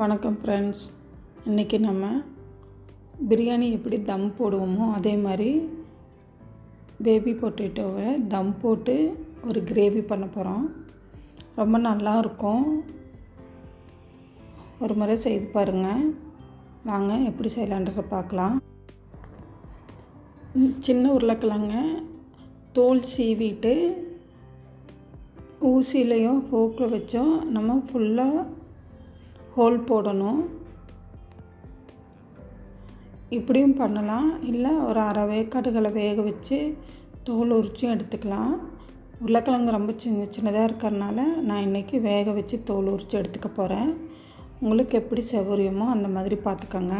வணக்கம் ஃப்ரெண்ட்ஸ் இன்றைக்கி நம்ம பிரியாணி எப்படி தம் போடுவோமோ அதே மாதிரி பேபி பொட்டேட்டோவை தம் போட்டு ஒரு கிரேவி பண்ண போகிறோம் ரொம்ப நல்லா இருக்கும். ஒரு முறை செய்து பாருங்கள் வாங்க எப்படி செய்யலான்றதை பார்க்கலாம். சின்ன உருளைக்கிழங்க தோல் சீவிட்டு ஊசியிலையும் போக்கில் வச்சோம் நம்ம ஃபுல்லாக ஹோல் போடணும். இப்படியும் பண்ணலாம். இல்லை ஒரு அரை வேக்காடுகளை வேக வச்சு தோல் உரிச்சும் எடுத்துக்கலாம். உருளைக்கிழங்கு ரொம்ப சின்ன சின்னதாக இருக்கிறனால நான் இன்றைக்கி வேக வச்சு தோல் உரித்து எடுத்துக்க போகிறேன். உங்களுக்கு எப்படி சௌகரியமோ அந்த மாதிரி பார்த்துக்கோங்க.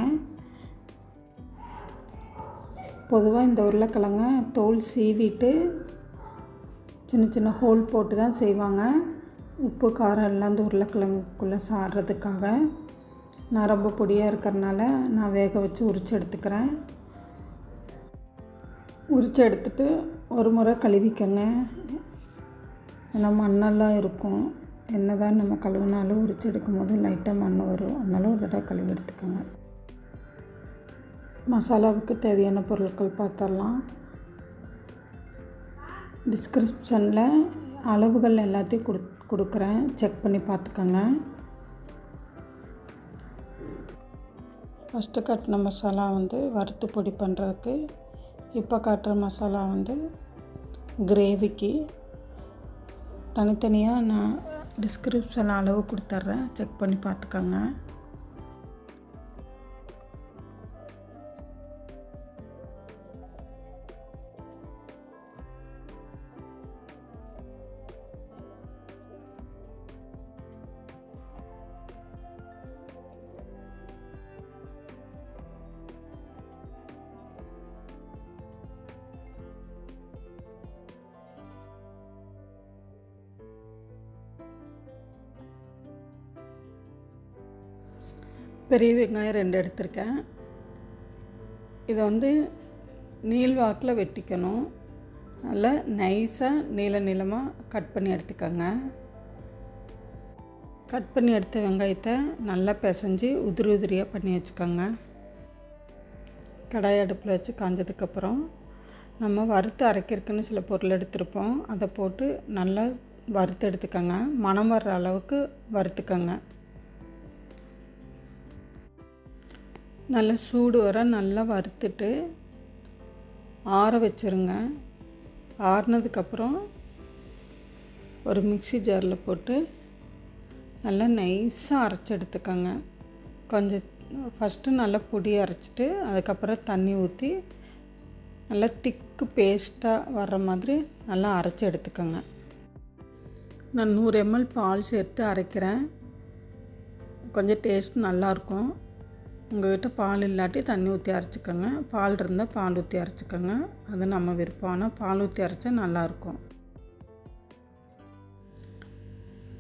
பொதுவாக இந்த உருளைக்கிழங்க தோல் சீவிட்டு சின்ன சின்ன ஹோல் போட்டு தான் செய்வாங்க. உப்பு காரம் எல்லாம் அந்த உருளைக்கிழங்குக்குள்ளே சாடுறதுக்காக நான் ரொம்ப பொடியாக இருக்கிறனால நான் வேக வச்சு உரித்து எடுத்துக்கிறேன். உரித்து எடுத்துட்டு ஒரு முறை கழுவிக்கங்க. ஏன்னா மண்ணெல்லாம் இருக்கும். என்ன தான் நம்ம கழுவினாலும் உரித்து எடுக்கும் போது லைட்டாக மண் வரும். அதனால ஒரு தடவை கழுவி எடுத்துக்கோங்க. மசாலாவுக்கு தேவையான பொருட்கள் பார்த்துடலாம். டிஸ்கிரிப்ஷனில் அளவுகள் எல்லாத்தையும் கொடு கொடுக்குறேன். செக் பண்ணி பார்த்துக்கோங்க. ஃபஸ்ட்டு காட்டின மசாலா வந்து வறுத்து பொடி பண்ணுறதுக்கு இப்போ காட்டுற மசாலா வந்து கிரேவிக்கு தனித்தனியாக நான் டிஸ்கிரிப்ஷன் அளவு கொடுத்துட்றேன். செக் பண்ணி பார்த்துக்கோங்க. பெரிய வெங்காயம் ரெண்டு எடுத்திருக்கேன். இதை வந்து நீள்வாக்கில் வெட்டிக்கணும். நல்லா நைஸாக நீள நீளமாக கட் பண்ணி எடுத்துக்கோங்க. கட் பண்ணி எடுத்த வெங்காயத்தை நல்லா பிசைஞ்சு உதிரி உதிரியாக பண்ணி வச்சுக்கோங்க. கடாய் அடுப்பில் வச்சு காஞ்சதுக்கப்புறம் நம்ம வறுத்து அரைக்கிறதுக்குன்னு சில பொருள் எடுத்திருப்போம். அதை போட்டு நல்லா வறுத்து எடுத்துக்கோங்க. மணம் வர்ற அளவுக்கு வறுத்துக்கோங்க. நல்லா சூடு வர நல்லா வறுத்துட்டு ஆற வச்சுருங்க. ஆறுனதுக்கப்புறம் ஒரு மிக்ஸி ஜாரில் போட்டு நல்லா நைஸாக அரைச்சி எடுத்துக்கோங்க. கொஞ்சம் ஃபஸ்ட்டு நல்லா பொடி அரைச்சிட்டு அதுக்கப்புறம் தண்ணி ஊற்றி நல்லா திக்கு பேஸ்ட்டாக வர்ற மாதிரி நல்லா அரைச்சி எடுத்துக்கோங்க. நான் நூறு எம்எல் பால் சேர்த்து அரைக்கிறேன். கொஞ்சம் டேஸ்ட் நல்லாயிருக்கும் உங்கள்கிட்ட பால் இல்லாட்டி தண்ணி ஊற்றி அரைச்சிக்கோங்க. பால் இருந்தால் பால் ஊற்றி அரைச்சிக்கோங்க. அது நம்ம விருப்பம் ஆனால் பால் ஊற்றி அரைச்சா நல்லாயிருக்கும்.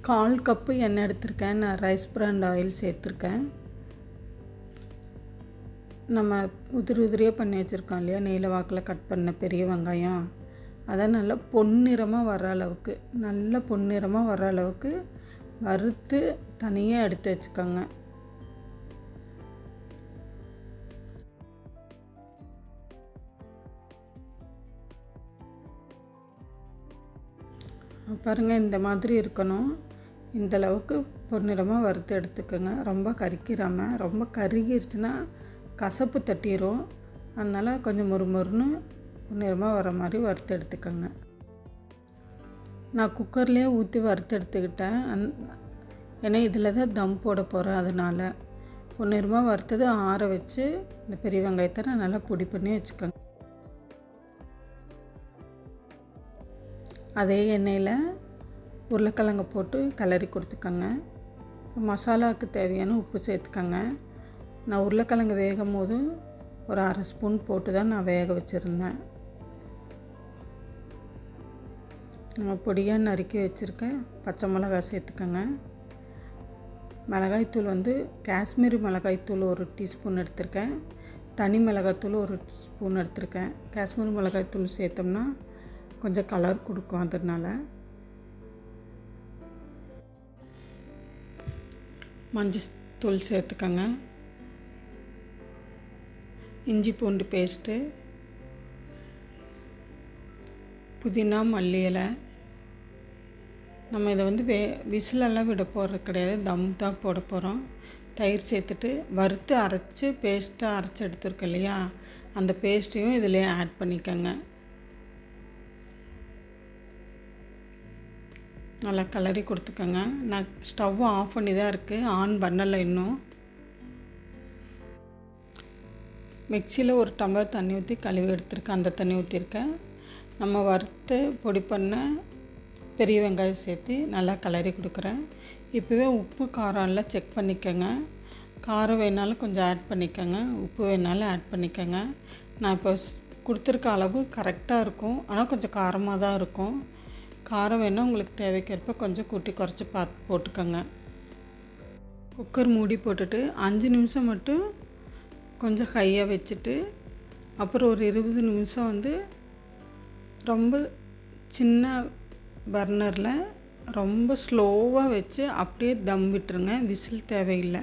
கால் கப்பு எண்ணெய் எடுத்திருக்கேன். நான் ரைஸ் பிராண்ட் ஆயில் சேர்த்துருக்கேன். நம்ம உதிரி உதிரியாக பண்ணி வச்சுருக்கோம் இல்லையா? நீல வாக்கில் கட் பண்ண பெரிய வெங்காயம். அதை நல்லா பொன்னிறமாக வர அளவுக்கு நல்ல பொன்னிறமாக வர அளவுக்கு வறுத்து தனியாக எடுத்து வச்சுக்கோங்க. பாருங்கள் இந்த மாதிரி இருக்கணும். இந்தளவுக்கு பொன்னிறமாக வறுத்து எடுத்துக்கோங்க. ரொம்ப கறிக்கிறாமல் ரொம்ப கருகிருச்சுன்னா கசப்பு தட்டிடும் அதனால் கொஞ்சம் மொறுமொறுன்னு பொன்னிறமாக வர மாதிரி வறுத்து எடுத்துக்கோங்க. நான் குக்கர்லேயே ஊற்றி வறுத்து எடுத்துக்கிட்டேன். அந் ஏன்னா இதில் தான் தம் போட போகிறேன் அதனால். பொன்னிறமாக வறுத்தது ஆற வச்சு இந்த பெரிய வெங்காயத்தை நான் நல்லா பொடி பண்ணி வச்சுக்கோங்க. அதே எண்ணெயில் உருளைக்கிழங்கு போட்டு கிளறி கொடுத்துக்கோங்க. இப்போ மசாலாவுக்கு தேவையான உப்பு சேர்த்துக்கோங்க. நான் உருளைக்கிழங்கு வேகும் போது ஒரு அரை ஸ்பூன் போட்டு தான் நான் வேக வச்சுருந்தேன். நம்ம பொடியாக நறுக்கி வச்சுருக்கேன் பச்சை மிளகா சேர்த்துக்கோங்க. மிளகாய்த்தூள் வந்து காஷ்மீரி மிளகாய்த்தூள் ஒரு டீஸ்பூன் எடுத்திருக்கேன். தனி மிளகாய்த்தூள் ஒரு ஸ்பூன் எடுத்திருக்கேன். காஷ்மீரி மிளகாய்த்தூள் சேர்த்தோம்னா கொஞ்சம் கலர் கொடுக்கும் அதனால். மஞ்சள் தூள் சேர்த்துக்கோங்க. இஞ்சி பூண்டு பேஸ்ட்டு புதினா மல்லி இலை. நம்ம இதை வந்து வே விசிலெல்லாம் விட போகிறது கிடையாது. தம் தான் போட போகிறோம் தயிர் சேர்த்துட்டு வறுத்து அரைச்சி பேஸ்ட்டாக அரைச்சி எடுத்துருக்கோம் இல்லையா? அந்த பேஸ்ட்டையும் இதிலே ஆட் பண்ணிக்கோங்க. நல்லா கலரி கொடுத்துக்கோங்க. நான் ஸ்டவ் ஆஃப் பண்ணி தான் இருக்குது ஆன் பண்ணலை இன்னும். மிக்சியில் ஒரு டம்ளர் தண்ணி ஊற்றி கழுவி எடுத்துருக்கேன். அந்த தண்ணி ஊற்றிருக்கேன் நம்ம வறுத்து பொடி பண்ண பெரிய வெங்காயம் சேர்த்து நல்லா கலரி கொடுக்குறேன். இப்போவே உப்பு காரம் எல்லாம் செக் பண்ணிக்கோங்க. காரம் வேணாலும் கொஞ்சம் ஆட் பண்ணிக்கோங்க. உப்பு வேணாலும் ஆட் பண்ணிக்கோங்க. நான் இப்போ கொடுத்துருக்க அளவு கரெக்டாக இருக்கும். ஆனால் கொஞ்சம் காரமாக தான் இருக்கும். காரம் வேணால் உங்களுக்கு தேவைக்கேற்ப கொஞ்சம் கூட்டி குறைச்சி பார்த்து போட்டுக்கோங்க. குக்கர் மூடி போட்டுட்டு அஞ்சு நிமிஷம் மட்டும் கொஞ்சம் ஹையாக வச்சுட்டு அப்புறம் ஒரு இருபது நிமிஷம் வந்து ரொம்ப சின்ன பர்னரில் ரொம்ப ஸ்லோவாக வச்சு அப்படியே தம் விட்டுருங்க. விசில் தேவையில்லை.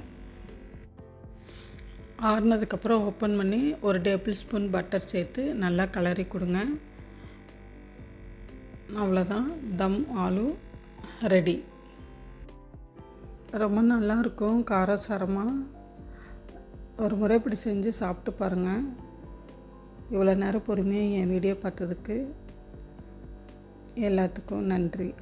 ஆறுனதுக்கப்புறம் ஓப்பன் பண்ணி ஒரு டேபிள் ஸ்பூன் பட்டர் சேர்த்து நல்லா கலரி கொடுங்க. அவ்வளோதான். தம் ஆலு ரெடி. ரொம்ப நல்லாயிருக்கும். காரசாரமாக ஒரு முறை இப்படி செஞ்சு சாப்பிட்டு பாருங்கள் இவ்வளோ நேரம் பொறுமையாக என் வீடியோ பார்த்ததுக்கு எல்லாத்துக்கும் நன்றி.